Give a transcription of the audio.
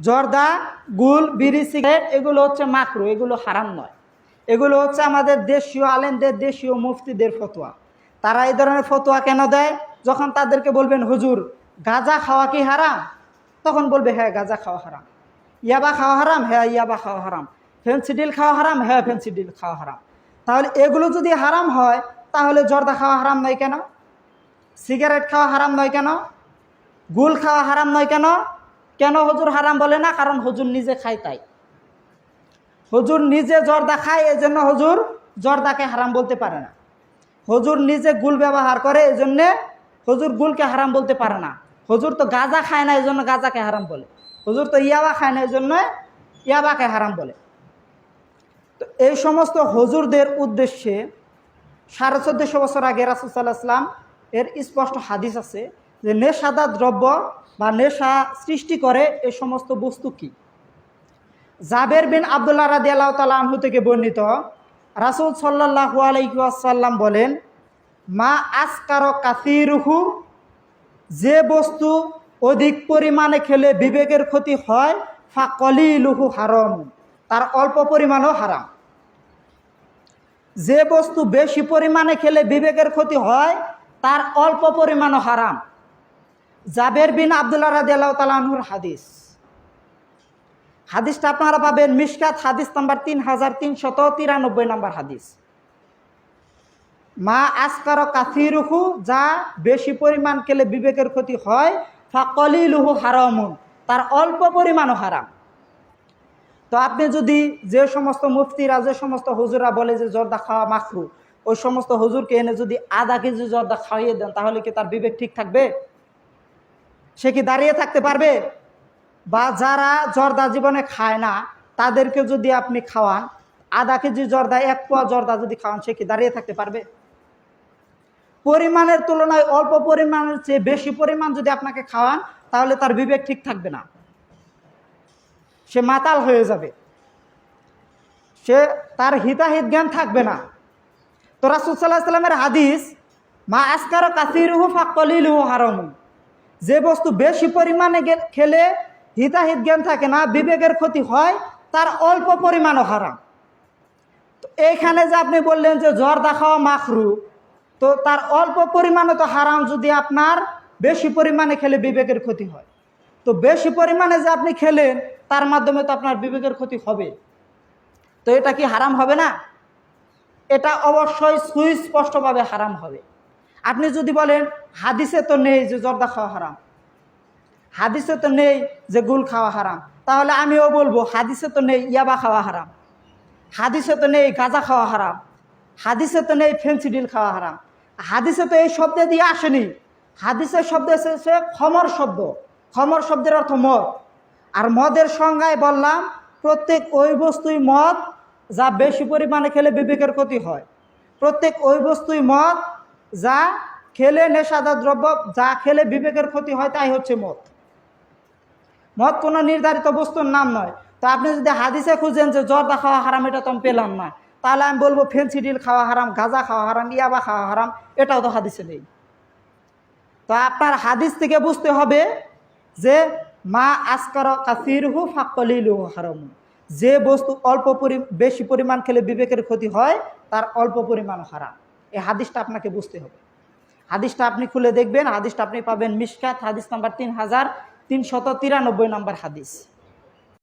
জর্দা, গুল, বিড়ি, সিগারেট, এগুলো হচ্ছে মাকরু, এগুলো হারাম নয়। এগুলো হচ্ছে আমাদের দেশীয় আলেমদের দেশীয় মুফতিদের ফতোয়া। তারা এই ধরনের ফতোয়া কেন দেয়? যখন তাদেরকে বলবেন, হুজুর, গাঁজা খাওয়া কি হারাম? তখন বলবে হ্যাঁ গাঁজা খাওয়া হারাম। ইয়াবা খাওয়া হারাম? হ্যাঁ ইয়াবা খাওয়া হারাম। ফেন্সিডিল খাওয়া হারাম? হ্যাঁ ফেন্সিডিল খাওয়া হারাম। তাহলে এগুলো যদি হারাম হয়, তাহলে জর্দা খাওয়া হারাম নয় কেন? সিগারেট খাওয়া হারাম নয় কেন? গুল খাওয়া হারাম নয় কেন? কেন হজুর হারাম বলে না? কারণ হজুর নিজে খায় তাই। হজুর নিজে জর্দা খায় এই জন্য হজুর জর্দাকে হারাম বলতে পারে না। হজুর নিজে গুল ব্যবহার করে এই জন্যে হজুর গুলকে হারাম বলতে পারে না। হজুর তো গাঁজা খায় না এই জন্য গাঁজাকে হারাম বলে। হজুর তো ইয়াবা খায় না এই জন্য ইয়াবাকে হারাম বলে। তো এই সমস্ত হজুরদের উদ্দেশ্যে সাড়ে চোদ্দশো বছর আগে রাসুসাল্লাহ ইসলাম এর স্পষ্ট হাদিস আছে যে নেশাদার দ্রব্য বা নেশা সৃষ্টি করে এই সমস্ত বস্তু কি? জাবের বিন আবদুল্লাহ রাদি আল্লাহ তালা আনহু থেকে বর্ণিত রাসুল সাল্লাহু আলাইসাল্লাম বলেন, মা আসকার কাসিরুহু যে বস্তু অধিক পরিমাণে খেলে বিবেকের ক্ষতি হয় ফা কলিলুহু হারম, তার অল্প পরিমাণও হারাম। যে বস্তু বেশি পরিমাণে খেলে বিবেকের ক্ষতি হয়, তার অল্প পরিমাণও হারাম। জাবের বিন আবদুল্লাহ রাজি আল্লাহ তালাহুর হাদিস। হাদিসটা আপনারা পাবেন মিসকাত হাদিস নাম্বার তিন হাজার তিনশত তিরানব্বই নাম্বার হাদিস। মা আসকার কাথিরুহু যা বেশি পরিমাণ খেলে বিবেকের ক্ষতি হয়, ফাকলিলুহু হারামুন, তার অল্প পরিমাণও হারাম। তো আপনি যদি যে সমস্ত মুফতিরা, যে সমস্ত হুজুরা বলে যে জর্দা খাওয়া মাখরু ওই সমস্ত হুজুরকে এনে যদি আধা কেজি জর্দা খাইয়ে দেন, তাহলে কি তার বিবেক ঠিক থাকবে? সে কি দাঁড়িয়ে থাকতে পারবে? বা যারা জর্দা জীবনে খায় না তাদেরকে যদি আপনি খাওয়ান, আধা কেজি জর্দা, এক পোয়া জর্দা যদি খাওয়ান, সে কি দাঁড়িয়ে থাকতে পারবে? পরিমাণের তুলনায় অল্প পরিমাণের চেয়ে বেশি পরিমাণ যদি আপনাকে খাওয়ান, তাহলে তার বিবেক ঠিক থাকবে না। সে মাতাল হয়ে যাবে। সে তার হিতাহিত জ্ঞান থাকবে না। তো রাসুল সাল্লামের হাদিস, মা আসকার কাসিরুহু ফাকলিলুহু হারমু যে বস্তু বেশি পরিমাণে খেলে হিতাহিত জ্ঞান থাকে না, বিবেকের ক্ষতি হয়, তার অল্প পরিমাণও হারাম। তো এইখানে যে আপনি বললেন যে জর্দা খাওয়া মাখরু, তো তার অল্প পরিমাণে তো হারাম যদি আপনার বেশি পরিমাণে খেলে বিবেকের ক্ষতি হয়। তো বেশি পরিমাণে যে আপনি খেলেন, তার মাধ্যমে তো আপনার বিবেকের ক্ষতি হবে। তো এটা কি হারাম হবে না? এটা অবশ্যই সুস্পষ্টভাবে হারাম হবে। আপনি যদি বলেন, হাদিসে তো নেই যে জর্দা খাওয়া হারাম। হাদিসে তো নেই যে গুল খাওয়া হারাম। তাহলে আমিও বলব, হাদিসে তো নেই ইয়াবা খাওয়া হারাম। হাদিসে তো নেই গাঁজা খাওয়া হারাম। হাদিসে তো নেই ফেন্সিডিল খাওয়া হারাম। হাদিসে তো এই শব্দে দিয়ে আসেনি। হাদিসের শব্দ এসেছে খমর শব্দ। খমর শব্দের অর্থ মদ। আর মদের সংজ্ঞায় বললাম, প্রত্যেক ওই বস্তুই মদ, যা বেশি পরিমাণে খেলে বিবেকের ক্ষতি হয়। প্রত্যেক ওই বস্তুই মদ যা খেলে নেশাদার দ্রব্য, যা খেলে বিবেকের ক্ষতি হয়, তাই হচ্ছে মদ। মদ কোনো নির্ধারিত বস্তুর নাম নয়। তো আপনি যদি হাদিসে খুঁজেন যে জর্দা খাওয়া হারাম, এটা তো আমি পেলাম না। তাহলে আমি বলব ফেন্সিডিল খাওয়া হারাম, গাঁজা খাওয়া হারাম, ইয়াবা খাওয়া হারাম, এটাও তো হাদিসে নেই। তো আপনার হাদিস থেকে বুঝতে হবে যে মা আসকার কাসিরহু ফাকলিলুহু হারাম যে বস্তু অল্প পরি, বেশি পরিমাণ খেলে বিবেকের ক্ষতি হয়, তার অল্প পরিমাণ হারাম। এই হাদিসটা আপনাকে বুঝতে হবে। হাদিসটা আপনি খুলে দেখবেন, হাদিসটা আপনি পাবেন মিসকাত, হাদিস নাম্বার তিন হাজার তিনশত তিরানব্বই নম্বর হাদিস।